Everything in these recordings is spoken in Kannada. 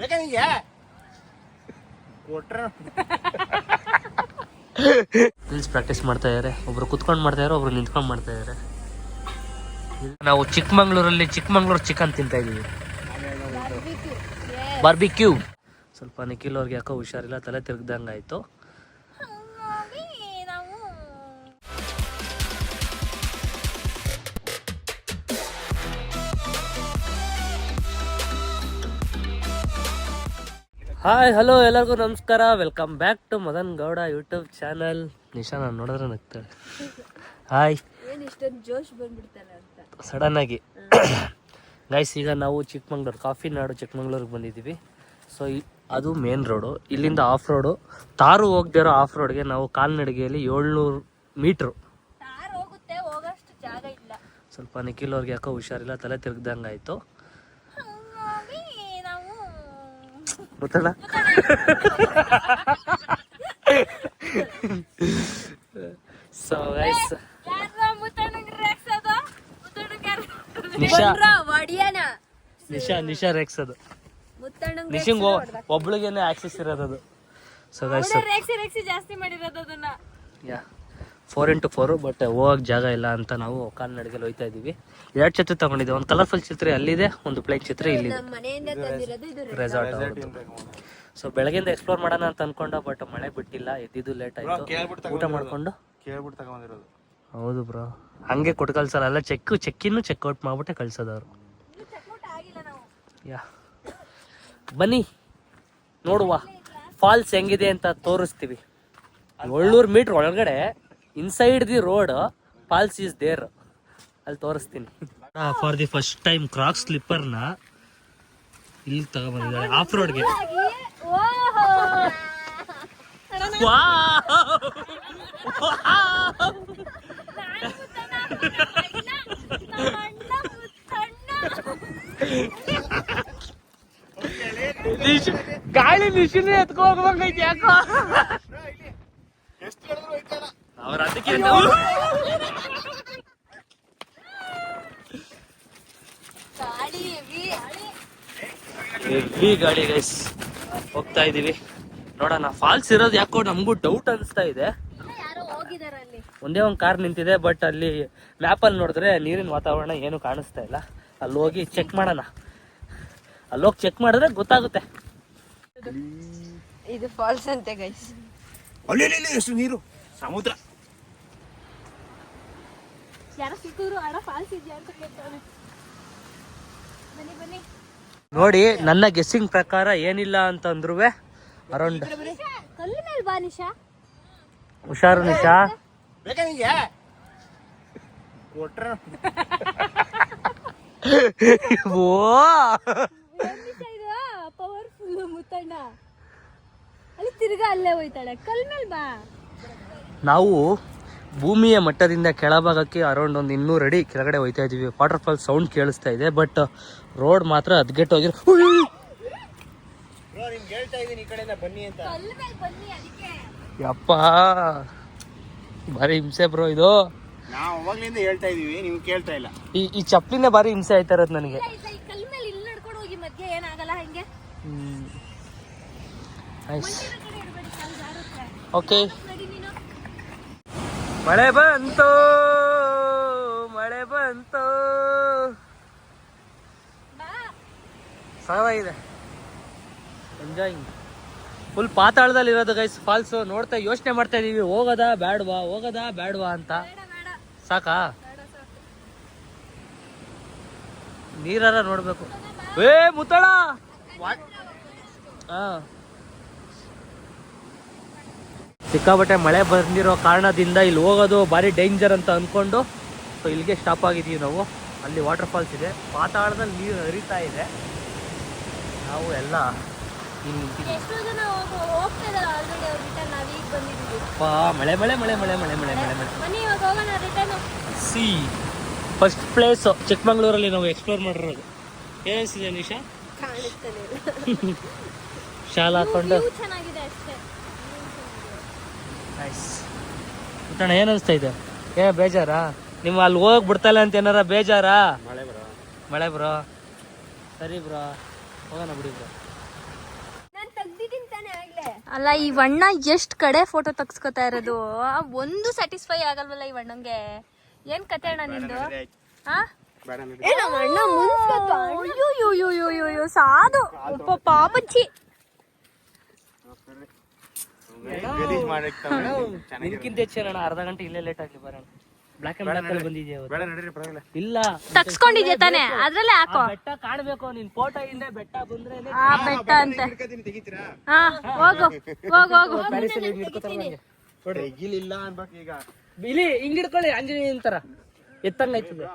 ಬೇಕಾ ನಿಂಗೆ? ಕೊಟ್ರ ರೀಲ್ಸ್ ಪ್ರಾಕ್ಟೀಸ್ ಮಾಡ್ತಾ ಇದ್ದಾರೆ ಒಬ್ರು ಕುತ್ಕೊಂಡು ಮಾಡ್ತಾ ಇದ್ದಾರೆ ಒಬ್ರು ನಿಂತ್ಕೊಂಡು ಮಾಡ್ತಾ ಇದ್ದಾರೆ ನಾವು ಚಿಕ್ಕಮಂಗ್ಳೂರಲ್ಲಿ ಚಿಕ್ಕಮಂಗ್ಳೂರು ಚಿಕನ್ ತಿಂತಾ ಇದೀವಿ ಬಾರ್ಬಿಕ್ಯೂ ಸ್ವಲ್ಪ ನಿಖಿಲ್ ಅವ್ರಿಗೆ ಯಾಕೋ ಹುಷಾರಿಲ್ಲ ತಲೆ ತಿರ್ಗ್ದಂಗೆ ಆಯ್ತು ಹಾಯ್ ಹಲೋ ಎಲ್ಲರಿಗೂ ನಮಸ್ಕಾರ. Welcome back to Madan Gowda YouTube channel Nisha ನಾನು ನೋಡಿದ್ರೆ ನಗ್ತಾಳೆ. ಹಾಯ್ ಜೋಶ್ ಬಂದ್ಬಿಡ್ತಾನೆ ಅಂತ. ಸಡನ್ ಆಗಿ. ಗೈಸ್ ಈಗ ನಾವು ಚಿಕ್ಕಮಂಗ್ಳೂರು ಕಾಫಿ ನಾಡು ಚಿಕ್ಕಮಂಗ್ಳೂರಿಗೆ ಬಂದಿದ್ದೀವಿ. ಸೊ ಅದು ಮೇನ್ ರೋಡು ಇಲ್ಲಿಂದ ಆಫ್ ರೋಡು ತಾರು ಹೋಗ್ದಿರೋ ಆಫ್ ರೋಡ್ಗೆ ನಾವು ಕಾಲ್ನಡಿಗೆಯಲ್ಲಿ ಏಳ್ನೂರು ಮೀಟ್ರು ಸ್ವಲ್ಪ ನಿಖಿಲ್ ಅವ್ರಿಗೆ ಯಾಕೋ ಹುಷಾರಿಲ್ಲ ತಲೆ ತಿರುಗ್ದಂಗೆ ಆಯಿತು ಗೊತ್ತಲ್ಲ? ಒಬ್ಳಿಗೆ ಗೈಸ್ ನಿಶಾ. ನಿಶಾ ನಿಶಾ ಅದು. ಆಕ್ಸೆಸ್ ಸೊ ಗೈಸ್ ಜಾಸ್ತಿ ಮಾಡಿರೋದು ಅದನ್ನ. Yeah four into four but ಹೋಗೋಕ್ಕೆ ಜಾಗ ಇಲ್ಲ ಅಂತ ನಾವು ಕಾಲ್ನಡಿಗೆಲ್ಲಿ ಹೋಯ್ತಾ ಇದ್ದೀವಿ. ಎರಡು ಚಿತ್ರ ತಗೊಂಡಿದ್ವಿ ಒಂದು ಕಲರ್ಫುಲ್ ಚಿತ್ರ ಅಲ್ಲಿದೆ ಒಂದು ಪ್ಲೇನ್ ಚಿತ್ರ ಇಲ್ಲಿದೆ. ರೆಸಾರ್ಟ್ ಸೊ ಬೆಳಗಿಂದ ಎಕ್ಸ್ಪ್ಲೋರ್ ಮಾಡೋಣ ಅಂತ ಅನ್ಕೊಂಡ ಬಟ್ ಮಳೆ ಬಿಟ್ಟಿಲ್ಲ ಎದ್ದಿದ್ದು ಲೇಟ್ ಆಯ್ತು. ಊಟ ಮಾಡ್ಕೊಂಡು? ಹೌದು ಬ್ರೋ ಹಂಗೆ ಕೊಟ್ಟು ಕಳ್ಸಲ್ಲ ಎಲ್ಲ ಚೆಕ್ ಚೆಕ್ಕಿನ್ನು ಚೆಕ್ಔಟ್ ಮಾಡ್ಬಿಟ್ಟೆ ಕಳ್ಸೋದವ್ರು. ಯಾ. ಬನ್ನಿ ನೋಡುವ. ಫಾಲ್ಸ್ ಹೆಂಗಿದೆ ಅಂತ ತೋರಿಸ್ತೀವಿ. ಏಳ್ನೂರು ಮೀಟ್ರ್ ಒಳಗಡೆ inside the road falls is there ಅಲ್ಲಿ ತೋರಿಸ್ತೀನಿ. For the first time croc ಸ್ಲಿಪ್ಪರ್ನ ಇಲ್ಲಿ ತಗೊಬಂದಿದ್ದಾರೆ. ಆಫ್ ರೋಡ್ಗೆ ಗಾಳಿ ಮಿಷಿನ್ ಎತ್ಕೋ ಹೋಗ್ಬೇಕೈತಿ ಯಾಕೋ? ಎಷ್ಟು ಅವ್ರ ಅದಕ್ಕೆ ಹೆವಿ. ಹೆವಿ ಗಾಡಿ ಗೈಸ್ ಹೋಗ್ತಾ ಇದೀವಿ. ನೋಡೋಣ ಫಾಲ್ಸ್ ಇರೋದು ಯಾಕೋ ನಮಗೂ ಡೌಟ್ ಅನಿಸ್ತಾ ಇದೆ. ಇಲ್ಲ ಯಾರೋ ಹೋಗಿದಾರ ಅಲ್ಲಿ. ಒಂದೇ ಒಂದು ಕಾರ್ ನಿಂತಿದೆ ಬಟ್ ಅಲ್ಲಿ ಮ್ಯಾಪಲ್ಲಿ ನೋಡಿದ್ರೆ ನೀರಿನ ವಾತಾವರಣ ಏನು ಕಾಣಿಸ್ತಾ ಇಲ್ಲ. ಅಲ್ಲಿ ಹೋಗಿ ಚೆಕ್ ಮಾಡೋಣ. ಅಲ್ಲಿ ಹೋಗಿ ಚೆಕ್ ಮಾಡಿದ್ರೆ ಗೊತ್ತಾಗುತ್ತೆ. ಇದು ಫಾಲ್ಸ್ ಅಂತೆ ಗೈಸ್ ಅಲ್ಲಿ, ಎಷ್ಟು ನೀರು? ಸಮುದ್ರ. ಯಾರೋ ಸಿಕ್ಕಿದ್ರು ಆಡ ಫಾಲ್ಸ್ ಇದೆಯಾ ಅಂತ ಕೇಳ್ತಾನೆ ಬನ್ನಿ ಬನ್ನಿ. ನೋಡಿ ನನ್ನ ಗೆಸ್ಸಿಂಗ್ ಪ್ರಕಾರ ಏನಿಲ್ಲ ಅಂತಂದ್ರು ಅರೌಂಡ್ ಕಲ್ಲು ಮೇಲೆ ಬಾ ನಿಶಾ. ಹುಷಾರು ನಿಶಾ. ಓ! ಪವರ್ಫುಲ್ ಮುತ್ತಣ್ಣ. ಅಲ್ಲಿ ತಿರ್ಗಾ ಅಲ್ಲೇ ಹೋಯ್ತಾಳೆ. ಕಲ್ ಮೇಲೆ ಬಾ. ನಾವು ಭೂಮಿಯ ಮಟ್ಟದಿಂದ ಕೆಳಭಾಗಕ್ಕೆ ಅರೌಂಡ್ ಒಂದು ಇನ್ನೂರು ಅಡಿ ಕೆಳಗಡೆ ಹೋಯ್ತಾ ಇದ್ದೀವಿ. ವಾಟರ್ ಫಾಲ್ ಸೌಂಡ್ ಕೇಳಿಸ್ತಾ ಇದೆ ಬಟ್ ರೋಡ್ uh, ಮಾತ್ರ ಅದ್ಗೆಟ್ಟು ಹೋಗಿರೋ ಯಪ್ಪ ಭಾರಿ ಹಿಂಸೆ ಬ್ರೋ ಇದು. ಹೇಳ್ತಾ ನೀವು ಕೇಳ್ತಾ ಇಲ್ಲ. ಈ ಈ ಬಾರಿ ಭಾರಿ ಹಿಂಸೆ ಆಯ್ತಾ ಇರೋದು ನನಗೆ. ಓಕೆ ಮಳೆ ಬಂತು ಮಳೆ ಬಂತು. ಸಾವಾಗಿದೆ. ಎಂಜಾಯಿಂಗ್ ಫುಲ್ ಪಾತಾಳದಲ್ಲಿ ಇರೋದು ಗೈಸ್ ಫಾಲ್ಸ್ ನೋಡ್ತಾ ಯೋಚನೆ ಮಾಡ್ತಾ ಇದೀವಿ. ಹೋಗೋದಾ ಬ್ಯಾಡ್ವಾ ಹೋಗೋದಾ ಬ್ಯಾಡ್ವಾ ಅಂತ. ಸಾಕು? ನೀರಾರ ನೋಡ್ಬೇಕು. ಏ ಮುತ್ತಳ! ಹಾ. ಸಿಕ್ಕಾಬಟ್ಟೆ ಮಳೆ ಬಂದಿರೋ ಕಾರಣದಿಂದ ಇಲ್ಲಿ ಹೋಗೋದು ಭಾರಿ ಡೇಂಜರ್ ಅಂತ ಅಂದ್ಕೊಂಡು ಸೊ ಇಲ್ಲಿಗೆ ಸ್ಟಾಪ್ ಆಗಿದ್ದೀವಿ ನಾವು. ಅಲ್ಲಿ ವಾಟರ್ ಫಾಲ್ಸ್ ಇದೆ. ಪಾತಾಳದಲ್ಲಿ ನೀರು ಹರಿತಾ ಇದೆ. ನಾವು ಎಲ್ಲ ಮಳೆ ಮಳೆ ಮಳೆ ಮಳೆ ಮಳೆ ಮಳೆ ಮಳೆ ಮಳೆ. ಸಿ ಫಸ್ಟ್ ಪ್ಲೇಸ್ ಚಿಕ್ಕಮಂಗ್ಳೂರಲ್ಲಿ ನಾವು ಎಕ್ಸ್ಪ್ಲೋರ್ ಮಾಡಿರೋದು. ಏನಿಸಿದೆ ನಿಶಾ? ಶಾಲಾ ಹಾಕೊಂಡು ನೈಸ್ ಏನ್ ಏನು ಅನಿಸ್ತಾ ಇದೆ? ಏ ಬೇಜಾರಾ? ನಿಮ್ಮ ಅಲ್ಲಿ ಹೋಗಿ ಬಿಡ್ತಲ್ಲ ಅಂತ ಏನಾರ ಬೇಜಾರಾ? ಮಳೆ ಬರೋ. ಮಳೆ ಬ್ರೋ? ಸರಿ ಬ್ರೋ. ಹೋಗೋಣ ಬಿಡಿ ಬ್ರೋ. ಅಲ್ಲ ಈ ವಣ್ಣ ಎಷ್ಟ್ ಕಡೆ ಫೋಟೋ ತಗ್ಸ್ಕೊತಾ ಇರೋದು? ಒಂದು ಸ್ಯಾಟಿಸ್ಫೈ ಆಗಲ್ವಲ್ಲ ಈ ವಣ್ಣಂಗೆ? ಏನ್ ಕತೆ ಅಣ್ಣ ನಿಂದು? ಸಾಧು. ಏ, ಗಲೀಜ್ ಮಾಡಿರ್ತಾವೆ. ನಿನ್ಕಿಂತ ಹೆಚ್ಚೇನಣ್ಣ ಅರ್ಧ ಗಂಟೆ ಇಲ್ಲೇ ಲೇಟ್ ಆಗ್ಲಿ ಬರೋಣ. ಬ್ಲಾಕ್ ಅಂಡ್ ಬ್ಲಾಕ್ ಅಲ್ಲಿ ಬಂದಿದ್ಯಾ ಇವತ್ತು? ಬೇಡ ನಡೀರಿ ಪರವಾಗಿಲ್ಲ. ಇಲ್ಲ. ತಗ್ಸ್ಕೊಂಡಿದ್ಯ ತಾನೆ? ಅದ್ರಲ್ಲೇ ಆ ಹಾಕೋ ಬೆಟ್ಟ ಕಾಣ್ಬೇಕು ನಿನ್ ಫೋಟೋ ಹಿಂದೆ ಬೆಟ್ಟ ಬಂದ್ರೆ ಆ ಬೆಟ್ಟ ಅಂತೆ. ಹಿಡ್ಕತೀನಿ ತೆಗಿತೀರಾ? ಹಾ ಹೋಗು ಹೋಗು ಹೋಗು. ತೆಗಿಲಿಲ್ಲ ಅನ್ಬೇಕು ಈಗ. ಇಲ್ಲಿ ಹಿಂಗ್ ಹಿಡ್ಕೊಳ್ಳಿ ಅಂಜನಿ ಅಂತಾರ ಎತ್ತಂಗ ಆಯ್ತದೆ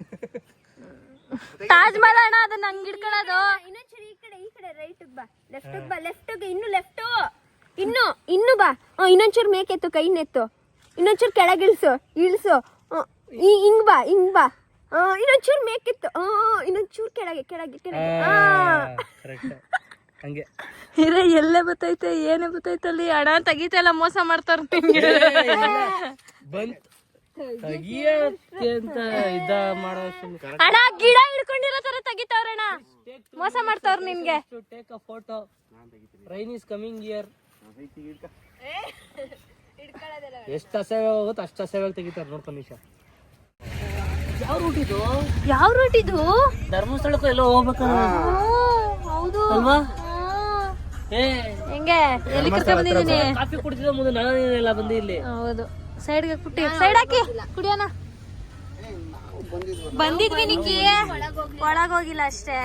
ತಾಜ್ ಮಹಲ್ ಅಣ್ಣ ಅದನ್ನ ಹಂಗ್ ಹಿಡ್ಕೊಳ್ಳೋದು. ಇನ್ನೊಂಚೂರು ಈ ಕಡೆ ಈ ಕಡೆ ರೈಟ್ ಬಾ. ಲೆಫ್ಟ್ ಬಾ ಲೆಫ್ಟ್ ಇನ್ನು ಲೆಫ್ಟ್ ಇನ್ನು ಇನ್ನು ಬಾ. ಇನ್ನೊಂಚೂರ್ ಮೇಕೆತ್ತು ಕೈನೆತ್ತು. ಇನ್ನೊಂಚೂರು ಕೆಳಗಿಳ್ಸು ಇಳ್ಸು. ಹಿಂಗ್ ಬಾ ಹಿಂಗ್ ಬಾ. ಇನ್ನೊಂಚೂರ್ ಮೇಕೆತ್ತು. ಆ, ಇನ್ನೊಂಚೂರು ಕೆಳಗೆ ಕೆಳಗೆ ಕೆಳಗೆ. ಆ. ಕರೆಕ್ಟ್ ಹಂಗೆ. ಇರೇ ಎಲ್ಲೇ ಬತ್ತೈತೆ ಏನೇ ಬತ್ತೈತೆ ಅಲ್ಲಿ? ಹಣ ತೆಗಿತೆಲ್ಲ ಮೋಸ ಮಾಡ್ತಾರ ನಿಮ್ಗೆ. ಬಂತ್ ತೆಗಿಯಕ್ಕೆ ಅಂತ ಇದ ಮಾಡೋ ಹಣ ಗಿಡ ಹಿಡ್ಕೊಂಡಿರೋ ತರ ತೆಗಿತಾವ್ರಣ್ಣ. ಮೋಸ ಮಾಡ್ತಾವ್ರ ನಿನ್ಗೆ take a photo rain is coming here ಎಷ್ಟು ಅಸಹ್ಯ ಹೋಗುತ್ತೆ ಅಷ್ಟು ಅಸಹ್ಯವಾಗಿ ತೆಗಿತಾರೆ ನೋಡ್ಕೊಂಡು ನಿಮಿಷ ಯಾವ ರೂಟ್ ಇದು? ಯಾವ ರೂಟ್ ಇದು? ಧರ್ಮಸ್ಥಳಕ್ಕೂ ಎಲ್ಲೋ ಹೋಗ್ಬೇಕು ಹೌದು. ಅಲ್ವಾ? ಹೆಂಗೆ? ಎಲ್ಲಿ ಕರ್ಕೊಂಡ್ ಬಂದಿದ್ದೀನಿ? ಕಾಫಿ ಮುಂದೆ ನಾನೇನಿಲ್ಲ ಬಂದಿ ಇಲ್ಲಿ. ಹೌದು. ಸೈಡ್ಗೆ ಕುಟ್ಟಿ. ಸೈಡ್ ಹಾಕಿ. ಕುಡಿಯೋಣ. ಬಂದಿದ್ವಿ ನಿಕ್ಕಿ. ಒಳಗೋಗಿಲ್ಲ ಅಷ್ಟೇ.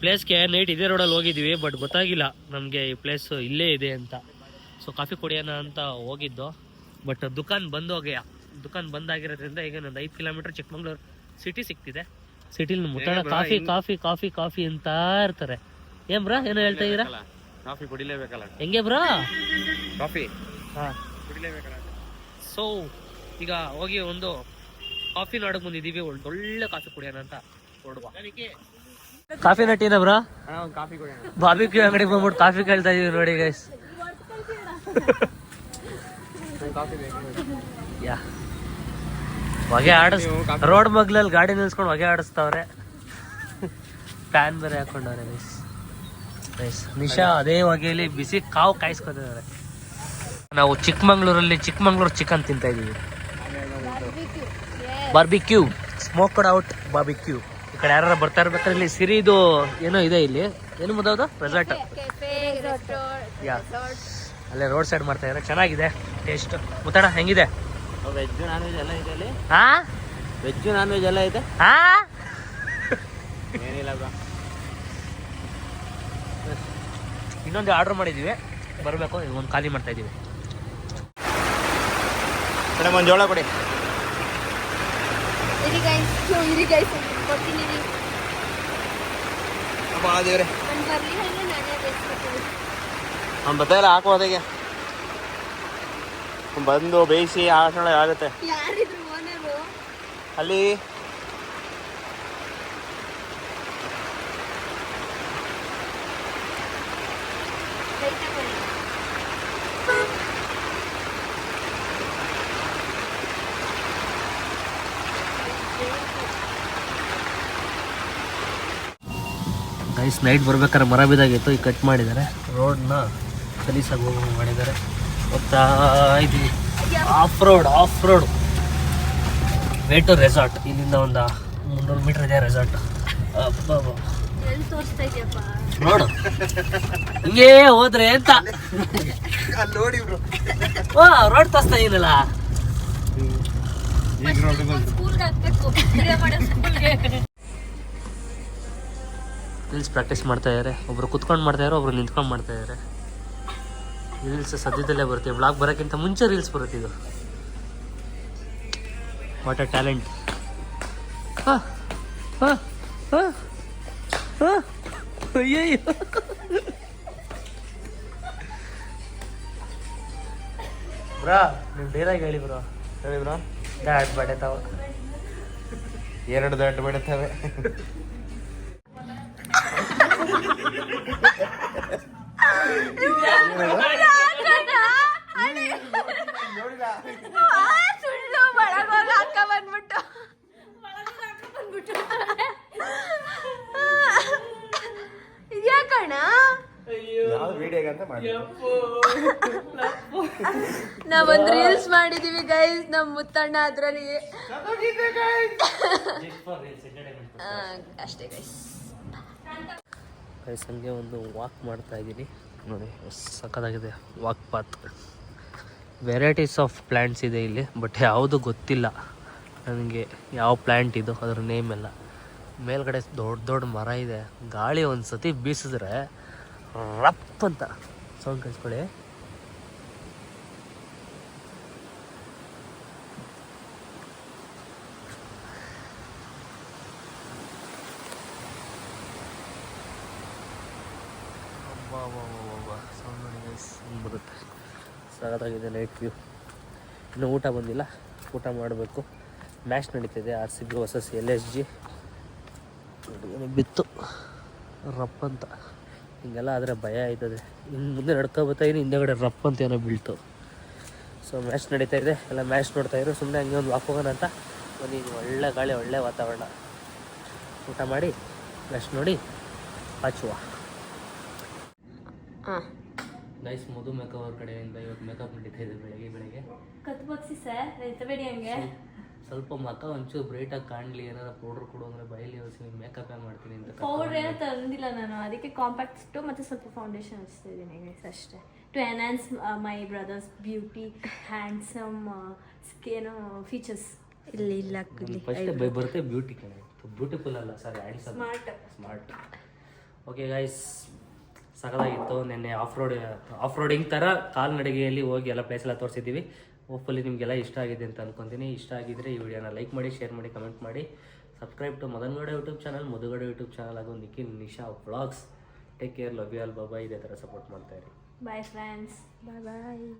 ಪ್ಲೇಸ್ಗೆ ನೈಟ್ ಇದೇ ರೋಡಲ್ಲಿ ಹೋಗಿದ್ವಿ ಬಟ್ ಗೊತ್ತಾಗಿಲ್ಲ. ನಮಗೆ ಈ ಪ್ಲೇಸ್ ಇಲ್ಲೇ ಇದೆ ಅಂತ. ಸೊ ಕಾಫಿ ಕುಡಿಯೋಣ ಅಂತ ಹೋಗಿದ್ದು. ಬಟ್ ದುಕಾನ್ ಬಂದ್ ಹೋಗ್ಯ. ದುಕಾನ್ ಬಂದ್ ಆಗಿರೋದ್ರಿಂದ ಈಗ ಒಂದು ಐದು ಕಿಲೋಮೀಟರ್ ಚಿಕ್ಕಮಂಗ್ಳೂರು ಸಿಟಿ ಸಿಕ್ತಿದೆ ಸಿಟಿಲಿ ಮುತ್ತಾಡ ಕಾಫಿ ಕಾಫಿ ಕಾಫಿ ಕಾಫಿ ಅಂತ ಇರ್ತಾರೆ. ಏನ್ ಬ್ರಾ ಏನೋ ಹೇಳ್ತಾ ಇದೀರಾ ಕಾಫಿ ಕುಡಿಲೇಬೇಕಲ್ಲ? ಹೆಂಗೆ ಬ್ರಾ? ಕಾಫಿ ಕುಡಿಲೇಬೇಕಲ್ಲ? ಸೊ ಈಗ ಹೋಗಿ ಒಂದು ಕಾಫಿ ನಾಡಕ್ ಬಂದಿದೀವಿ ಒಂದು ಒಳ್ಳೆ ಕಾಫಿ ಕುಡಿಯೋಣ ಅಂತ ಹೊರಡುವ ಕಾಫಿ ನಟ್ಟಿನ ಬ್ರಾ? ಬಾಬಿ ಕ್ಯೂ ಅಂಗಡಿಗೆ ಬಂದ್ಬಿಟ್ಟು ಕಾಫಿ ಕೇಳ್ತಾ ಇದೀವಿ ನೋಡಿ ಗೈಸ್ ಯಾ. ಹೊಗೆ ಆಡಿಸ್ ರೋಡ್ ಮಗ್ಲಲ್ಲಿ ಗಾಡಿ ನಿಲ್ಸ್ಕೊಂಡು ಹೊಗೆ ಆಡಿಸ್ತಾವ್ರೆ. ಫ್ಯಾನ್ ಬೇರೆ ಹಾಕೊಂಡವ್ರೆ ಗೈಸ್ ಗೈಸ್ ನಿಶಾ ಅದೇ ಹೊಗೆಯಲ್ಲಿ ಬಿಸಿ ಕಾವು ಕಾಯಿಸ್ಕೊತಿದ್ದಾರೆ. ನಾವು ಚಿಕ್ಕಮಂಗ್ಳೂರಲ್ಲಿ ಚಿಕ್ಕಮಂಗ್ಳೂರು ಚಿಕನ್ ತಿಂತಾ ಇದೀವಿ. ಬಾರ್ಬಿಕ್ಯೂ ಸ್ಮೋಕ್ಡ್ ಔಟ್ ಬಾರ್ಬಿಕ್ಯೂ ಈ ಕಡೆ ಯಾರು ಬರ್ತಾ ಇರ್ಬೇಕಾದ್ರೆ ಇಲ್ಲಿ ಸಿರಿದು ಏನೋ ಇದೆ ಇಲ್ಲಿ. ಏನು ಮುದ್ದು ರೆಸಾರ್ಟ್ ಯಾ ಅಲ್ಲೇ ರೋಡ್ ಸೈಡ್ ಮಾಡ್ತಾ ಇದ್ದಾರೆ ಚೆನ್ನಾಗಿದೆ. ಟೇಸ್ಟ್ ಮುತ್ತಣ ಹೆಂಗಿದೆ? ವೆಜ್ ನಾನ್ ವೆಜ್ ಎಲ್ಲ ಇದೆ ಅಲ್ಲಿ. ಹಾ? ವೆಜ್ ನಾನ್ ವೆಜ್ ಎಲ್ಲ ಇದೆ. ಹಾ? ಏನಿಲ್ಲ ಇನ್ನೊಂದು ಆರ್ಡರ್ ಮಾಡಿದೀವಿ. ಬರಬೇಕು. ಒಂದು ಖಾಲಿ ಮಾಡ್ತಾ ಇದೀವಿ. ಮೇಡಮ್ ಒಂದು ಜೋಳ ಕೊಡಿ. ಕೊಡ್ತೀನಿ ಇರಿ ಅಪ್ಪ ದೇವ್ರೆ ಒಂದು ಬರ್ಲಿ ಅಂದ್ರೆ ನಾನೇ ಬೇಯಿಸ್ಕೊತೀನಿ ಅವ್ನು ಬರ್ತಾಯಿಲ್ಲ ಹಾಕೋ ಅದಕ್ಕೆ ಬಂದು ಬೇಯಿಸಿ ಆಟೊಳಗೆ ಆಗುತ್ತೆ. ಯಾರಿದ್ರು ಓನರು? ಅಲ್ಲಿ ಗೈಸ್ ನೈಟ್ ಬರ್ಬೇಕಾದ್ರೆ ಮರ ಬಿದ್ದಾಗಿತ್ತು ಈಗ ಕಟ್ ಮಾಡಿದ್ದಾರೆ. ರೋಡ್ನ ಸಲೀಸಾಗಿ ಹೋಗಿ ಮಾಡಿದ್ದಾರೆ. ಹೋಗ್ತಾ ಇದ್ದೀವಿ off road off road way to resort ಇಲ್ಲಿಂದ ಒಂದು ಮುನ್ನೂರು ಮೀಟರ್ ಇದೆ ರೆಸಾರ್ಟ್ ನೋಡು. ಹಿಂಗೇ ಹೋದ್ರೆ ಅಂತ ಓ ರೋಡ್ ತೋರಿಸ್ತಾ ಇದೀನಲ್ಲ. ರೀಲ್ಸ್ ಪ್ರಾಕ್ಟೀಸ್ ಮಾಡ್ತಾ ಇದ್ದಾರೆ ಒಬ್ರು ಕುತ್ಕೊಂಡು ಮಾಡ್ತಾ ಒಬ್ಬರು ಒಬ್ರು ನಿಂತ್ಕೊಂಡು ಮಾಡ್ತಾ ಇದ್ದಾರೆ ರೀಲ್ಸ್ ಸದ್ಯದಲ್ಲೇ ಬರುತ್ತೆ. ಬ್ಲಾಗ್ ಬರೋಕ್ಕಿಂತ ಮುಂಚೆ ರೀಲ್ಸ್ ಬರುತ್ತೆ ಇದು. ವಾಟ್ ಅ ಟ್ಯಾಲೆಂಟ್ ಅಯ್ಯಯ್ಯೋ. ಬ್ರಾ, ನೀವು ಡೇರಾಗಿ ಹೇಳಿ ಬ್ರೋ. ಹೇಳಿ ಬ್ರೋ. ದಾಟ್ ಬಡೆ ಎರಡು ದೊಡ್ಡ ಬಿಡುತ್ತವೆ ಸುಳ್ಳು ಒಳಗೋಗ ಹಾಕ ಬಂದ್ಬಿಟ್ಟು ಬಂದ್ಬಿಟ್ಟು ಯಾಕಣ ನಾವೊಂದ್ ರೀಲ್ಸ್ ಮಾಡಿದೀವಿ ಗೈಸ್ ನಮ್ ಮುತ್ತಣ್ಣ ಅದ್ರಲ್ಲಿ. ಅಷ್ಟೇ ಗೈಸ್ ಗೈಸ್ ಹಂಗೆ ಒಂದು ವಾಕ್ ಮಾಡ್ತಾ ಇದ್ದೀನಿ. ನೋಡಿ, ಸಖತ್ತಾಗಿದೆ walk path varieties of plants ಇದೆ ಇಲ್ಲಿ ಬಟ್ ಯಾವುದು ಗೊತ್ತಿಲ್ಲ. ನನಗೆ ಯಾವ ಪ್ಲ್ಯಾಂಟ್ ಇದು, ಅದ್ರ ನೇಮ್ ಎಲ್ಲ. ಮೇಲ್ಗಡೆ ದೊಡ್ಡ ದೊಡ್ಡ ಮರ ಇದೆ. ಗಾಳಿ ಒಂದು ಸತಿ ಬೀಸಿದ್ರೆ ರಪ್ ಅಂತ. ಸೌಂಡ್ ಕಳಿಸ್ಕೊಳ್ಳಿ ಸೌಂಡ್ ನೋಡಿ guys, ಹಿಂಗ್ ಬರುತ್ತೆ ಸಖತ್ತಾಗಿದೆ ನೈಟ್ ವ್ಯೂ. ಇನ್ನು ಊಟ ಬಂದಿಲ್ಲ. ಊಟ ಮಾಡಬೇಕು. ಮ್ಯಾಚ್ ನಡೀತಿದೆ. R C B versus L S G ಏನೋ ಬಿತ್ತು? ರಪ್ ಅಂತ. ಹಿಂಗೆಲ್ಲ ಆದರೆ ಭಯ ಆಯ್ತದೆ. ಇನ್ನು ಮುಂದೆ ನಡ್ಕೊ ಬರ್ತಾ ಇದ್ದೀನಿ ಹಿಂದೆಗಡೆ ರಪ್ ಅಂತ ಏನೋ ಬೀಳ್ತು. ಸೊ ಮ್ಯಾಚ್ ನಡೀತಾ ಇದೆ. ಎಲ್ಲ ಮ್ಯಾಚ್ ನೋಡ್ತಾ ಇದ್ರು ಸುಮ್ಮನೆ ಹಂಗೆ ಒಂದು ವಾಕ್ ಹೋಗೋಣ ಅಂತ. ಒಂದು ಈಗ ಒಳ್ಳೆ ಗಾಳಿ, ಒಳ್ಳೆ ವಾತಾವರಣ. ಊಟ ಮಾಡಿ ಮ್ಯಾಚ್ ನೋಡಿ ಹಚ್ಚುವ ಗೈಸ್ ಮಧು ಮೇಕಪ್ ಅವ್ರ ಕಡೆಯಿಂದ ಇವತ್ತು ಮೇಕಪ್ ನಡೀತಾ ಇದೆ ಬೆಳಗ್ಗೆ ಬೆಳಗ್ಗೆ. ಕತ್ ಬಗ್ಸಿ ಸರ್ ಎತ್ತಬೇಡಿ ಹಂಗೆ. ಸ್ವಲ್ಪ ಮಕ ಒಂಚೂರು ಆಗಿ ಕಾಣಲಿ ಏನಾರ ಪೌಡರ್ ಕೊಡು ಅಂದ್ರೆ ಬೈಲಿ ಹೊಸಿ ಮೇಕಪ್ ಏನು ಮಾಡ್ತೀನಿ ಅಂತ ಪೌಡರ್ ಏನೋ ತಂದಿಲ್ಲ ನಾನು ಅದಕ್ಕೆ ಕಾಂಪ್ಯಾಕ್ಟ್ ಮತ್ತೆ ಸ್ವಲ್ಪ ಫೌಂಡೇಶನ್ ಹಚ್ತಾ ಇದ್ದೀನಿ ಗೈಸ್ ಅಷ್ಟೇ. To enhance my brothers beauty handsome skin features ಇಲ್ಲಿ ಇಲ್ಲ ಫಸ್ಟ್ ಬೈ ಬರುತ್ತೆ ಬ್ಯೂಟಿ ಕಡೆ ಬ್ಯೂಟಿಫುಲ್ ಅಲ್ಲ sir handsome smart smart okay guys ಸಖತ್ತಾಗಿತ್ತು ನಿನ್ನೆ ಆಫ್ ರೋಡ್ ಆಫ್ ರೋಡಿಂಗ್ ಥರ ಕಾಲ್ನಡಿಗೆಯಲ್ಲಿ ಹೋಗಿ ಎಲ್ಲ ಪ್ಲೇಸ್ ಎಲ್ಲ ತೋರಿಸಿದ್ದೀವಿ. ಹೋಪ್ಫುಲಿ ನಿಮಗೆಲ್ಲ ಇಷ್ಟ ಆಗಿದೆ ಅಂತ ಅನ್ಕೊತೀನಿ. ಇಷ್ಟ ಆಗಿದ್ರೆ ಈ ವಿಡಿಯೋನ ಲೈಕ್ ಮಾಡಿ ಶೇರ್ ಮಾಡಿ ಕಮೆಂಟ್ ಮಾಡಿ. Subscribe to Madangowda YouTube channel Madhugowda YouTube channel ಹಾಗೂ Nikhil, Nisha vlogs take care love you all ಬಾಬಾ ಇದೇ ಥರ ಸಪೋರ್ಟ್ ಮಾಡ್ತಾ ಇರಿ. ಬಾಯ್ ಫ್ರೆಂಡ್ಸ್ ಬಾಯ್ ಬಾಯ್